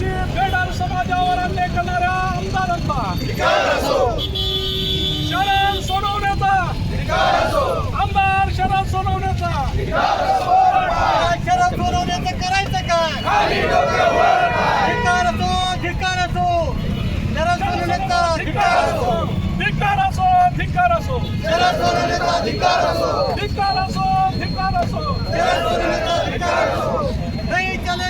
शोषित बेडार समाजावर अन्याय करणाऱ्या आमदारांना शरण सोडवण्याचा. आमदार शरण सोडवण्याचा. शरद सोनवण्याचं करायचं काय धिक्कार असो धिक्कार असो शरद सोनवण्याचा धिक्कार असो धिक्कार असो धिक्कार असो शरद सोनवण्याचा धिक्कार असो धिक्कार असो धिक्कार असो शरद सोनवण्याचा धिक्कार असो नाही चले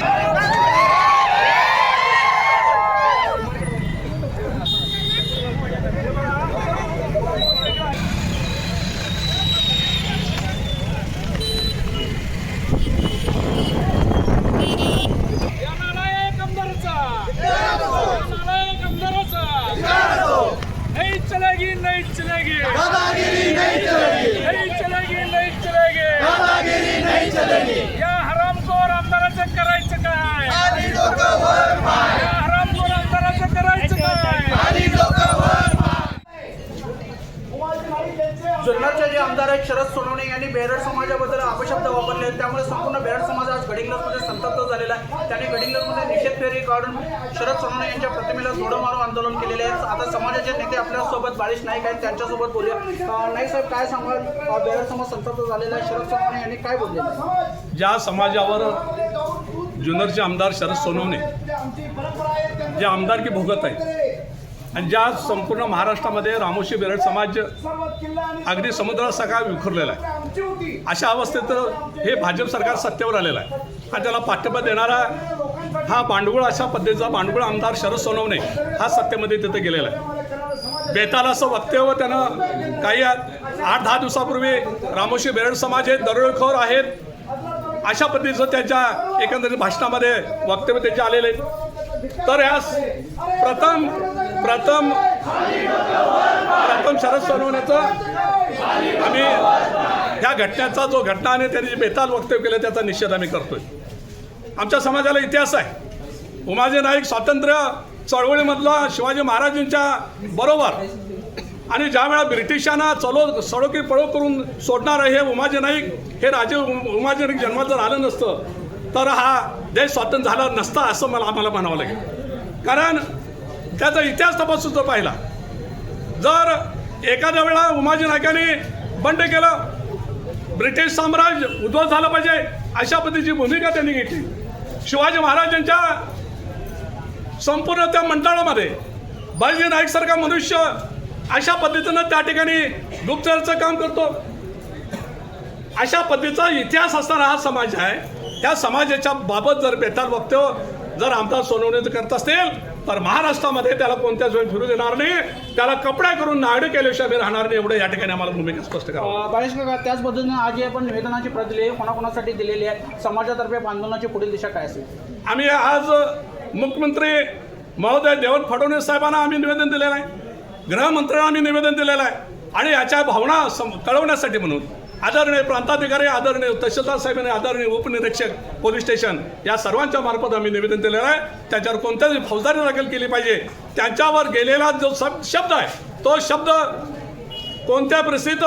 या नालायक आमदाराचा या नालायक आमदाराचा नहीं चलेगी नहीं चलेगी दादागिरी नहीं चलेगी नहीं चलेगी नहीं चलेगी दादागिरी नहीं चलेगी या हरामखोर आमदाराचं करायचं काय आणि डोकं वर मार या हरामखोर आमदाराचं करायचं काय आणि डोकं वर जुन्नरचे जे आमदार आहेत शरद सोनवणे यांनी बेरड समाजाबद्दल अपशब्द वापरले आहेत. त्यामुळे संपूर्ण बेरड समाज आज गडिंग्लजमध्ये संतप्त झालेला आहे. त्याने गडिंग्लजमध्ये निषेध फेरी काढून शरद सोनवणे यांच्या प्रतिमेला जोडं मारून आंदोलन केलेले आहे आता समाजाचे नेते आपल्यासोबत बाळीश नाईक आहेत त्यांच्यासोबत बोलूया. नाही साहेब काय सांगाल? बेरड समाज संतप्त झालेला आहे. शरद सोनवणे यांनी काय बोलले? ज्या समाजावर जुन्नरचे आमदार शरद सोनवणे जे आमदारकी भोगत आहेत आणि ज्या संपूर्ण महाराष्ट्रामध्ये रामोशी बेरड समाज अगदी समुद्रासारखा विखुरलेला आहे. अशा अवस्थेत हे भाजप सरकार सत्तेवर आलेलं आहे. आणि त्याला पाठिंबा देणारा हा भांडवळ अशा पद्धतीचा बांडगुळ आमदार शरद सोनवणे हा सत्तेमध्ये तिथे गेलेला आहे. बेताल असं वक्तव्य त्यानं काही आठ दहा दिवसापूर्वी रामोशी बेरड समाज हे दरोडेखोर आहेत. अशा पद्धतीचं त्यांच्या एकंदरीत भाषणामध्ये वक्तव्य त्यांचे आलेले आहेत. तर यास प्रथम प्रथम प्रथम शरद सोनवण्याचं आम्ही ह्या घटनेचा जो घटना आणि त्यांनी जे बेताल वक्तव्य केलं त्याचा निषेध आम्ही करतोय. आमच्या समाजाला इतिहास आहे. उमाजी नाईक स्वातंत्र्य चळवळीमधला शिवाजी महाराजांच्या बरोबर आणि ज्या वेळा ब्रिटिशांना चलो सडोकी पळो करून सोडणार हे उमाजी नाईक हे राजे उमाजी नाईक जन्मात जर आलं नसतं तर हा देश स्वातंत्र्य झाला नसता असं मला आम्हाला म्हणावं लागेल. कारण त्याचा इतिहास तपासून जर पाहिला. जर एखाद्या वेळा उमाजी नायकाने बंड केलं ब्रिटिश साम्राज्य उद्ध्वस्त झालं पाहिजे अशा पद्धतीची भूमिका त्यांनी घेतली. शिवाजी महाराजांच्या संपूर्ण त्या मंडळामध्ये बाजी नाईकसारखा मनुष्य अशा पद्धतीनं त्या ठिकाणी गुप्तचरचं काम करतो. अशा पद्धतीचा इतिहास असणारा हा समाज आहे. त्या समाजाच्या बाबत जर बेताल वक्तव्य जर आमदार सोनवणे करत असतील तर महाराष्ट्रामध्ये त्याला कोणत्याच वेळी फिरू देणार नाही त्याला कपडा करून नायडू केल्याशिवाय राहणार नाही एवढं या ठिकाणी आम्हाला भूमिका स्पष्ट करा बाळेश काका त्याच पद्धतीने आज आपण निवेदनाची प्रत दिली आहे कोणाकोणासाठी दिलेली आहे? समाजातर्फे आंदोलनाची पुढील दिशा काय असेल? आम्ही आज मुख्यमंत्री महोदय देवेंद्र फडणवीस साहेबांना आम्ही निवेदन दिलेलं आहे. गृहमंत्र्यांना आम्ही निवेदन दिलेलं आहे. आणि याच्या भावना सम कळवण्यासाठी म्हणून आदरणीय प्रांताधिकारी आदरणीय तहसीलदार साहेबांनी आदरणीय उपनिरीक्षक पोलीस स्टेशन या सर्वांच्या मार्फत आम्ही निवेदन दिलेलं आहे. त्यांच्यावर कोणत्याही फौजदारी दाखल केली पाहिजे. त्यांच्यावर गेलेला जो सब शब्द आहे तो शब्द कोणत्या परिस्थितीत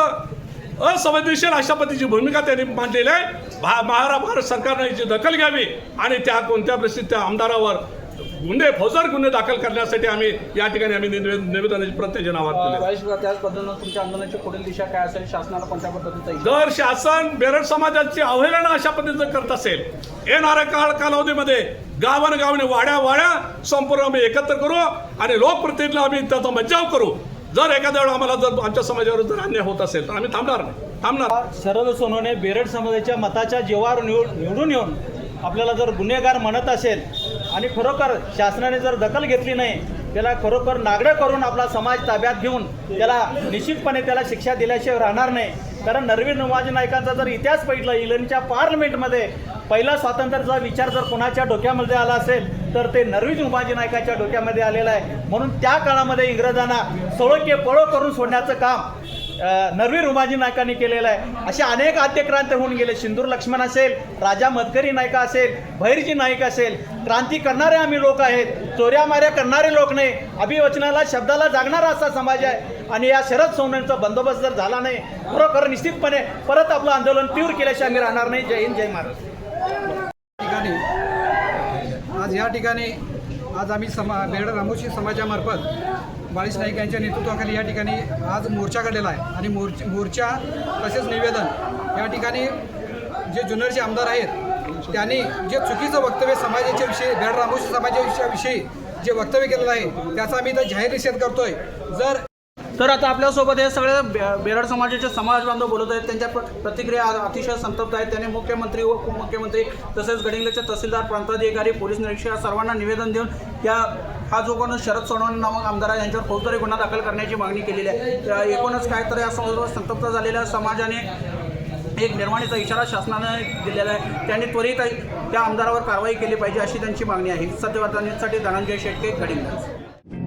असंवेदनशील अशा पद्धतीची भूमिका त्यांनी मांडलेली आहे भा महारा भारत सरकारने याची दखल घ्यावी आणि त्या कोणत्या परिस्थितीत त्या आमदारावर गुन्हे फौजदार गुन्हे दाखल करण्यासाठी आम्ही या ठिकाणी आम्ही निवेदन निवेदनाची प्रत्येक काका त्याच पद्धतीनं तुमच्या आंदोलनाची पुढील दिशा काय असेल? शासनाला कोणत्या पद्धतीचा? जर शासन बेरड समाजाची अवहेलना अशा पद्धतीचं करत असेल. येणाऱ्या काळ कालावधीमध्ये गावानं गावाने वाड्या वाड्या संपूर्ण आम्ही एकत्र करू आणि लोकप्रतिनिधीला आम्ही त्याचा मज्जाव करू. जर एखाद्या वेळा आम्हाला जर आमच्या समाजावर जर अन्याय होत असेल तर आम्ही थांबणार नाही. थांबणार. शरद सोनवणे बेरड समाजाच्या मताच्या जेव्हावर निवड निवडून येऊन आपल्याला जर गुन्हेगार म्हणत असेल आणि खरोखर शासनाने जर दखल घेतली नाही त्याला खरोखर नागडं करून आपला समाज ताब्यात घेऊन त्याला निश्चितपणे त्याला शिक्षा दिल्याशिवाय राहणार नाही. कारण नरवीर नवाजी नायकांचा जर इतिहास बघितला इंग्लंडच्या पार्लमेंटमध्ये पहिला स्वातंत्र्याचा विचार जर कोणाच्या डोक्यामध्ये आला असेल तर ते नरवीर उमाजी नायकाच्या डोक्यामध्ये आलेला आहे. म्हणून त्या काळामध्ये इंग्रजांना सोळके पळो करून सोडण्याचं काम नरवीर उमाजी नायकांनी केलेलं आहे. असे अनेक आद्यक्रांत होऊन गेले. सिंदूर लक्ष्मण असेल राजा मदकरी नायका असेल भैरजी नाईक असेल क्रांती करणारे आम्ही लोक आहेत. चोऱ्या माऱ्या करणारे लोक नाही. अभिवचनाला शब्दाला जागणारा असा समाज आहे. आणि या शरद सोनवणेचा बंदोबस्त जर झाला नाही खरोखर निश्चितपणे परत आपलं आंदोलन तीव्र केल्याशिवाय आम्ही राहणार नाही. जय हिंद जय महाराज ठिकाणी आज या ठिकाणी आज आम्ही समा बेरड रामोशी समाजामार्फत बाळीस नाईक यांच्या नेतृत्वाखाली या ठिकाणी आज मोर्चा काढलेला आहे. आणि मोर्च मोर्चा तसेच निवेदन या ठिकाणी जे जुन्नरचे आमदार आहेत त्यांनी जे चुकीचं वक्तव्य समाजाच्या विषयी बेरड रामोशी समाजाच्या विषयी जे वक्तव्य केलेलं आहे त्याचा आम्ही इथं जाहीर निषेध करतोय. जर तर आता आपल्यासोबत हे सगळे बे- बेरड समाजाचे समाज बांधव बोलत आहेत त्यांच्या प्रतिक्रिया अतिशय संतप्त आहेत. त्यांनी मुख्यमंत्री व उपमुख्यमंत्री तसेच गडिंगलेचे तहसीलदार प्रांताधिकारी पोलीस निरीक्षक सर्वांना निवेदन देऊन या हा जो कोण शरद सोनवणे नामक आमदार आहे यांच्यावर फौजदारी गुन्हा दाखल करण्याची मागणी केलेली आहे. एकूणच काय तर या संदर्भात संतप्त झालेल्या समाजाने एक निर्माणीचा इशारा शासनाने दिलेला आहे. त्यांनी त्वरित त्या आमदारावर कारवाई केली पाहिजे अशी त्यांची मागणी आहे. सत्यवार्ता धनंजय शेटके गडिंग्लज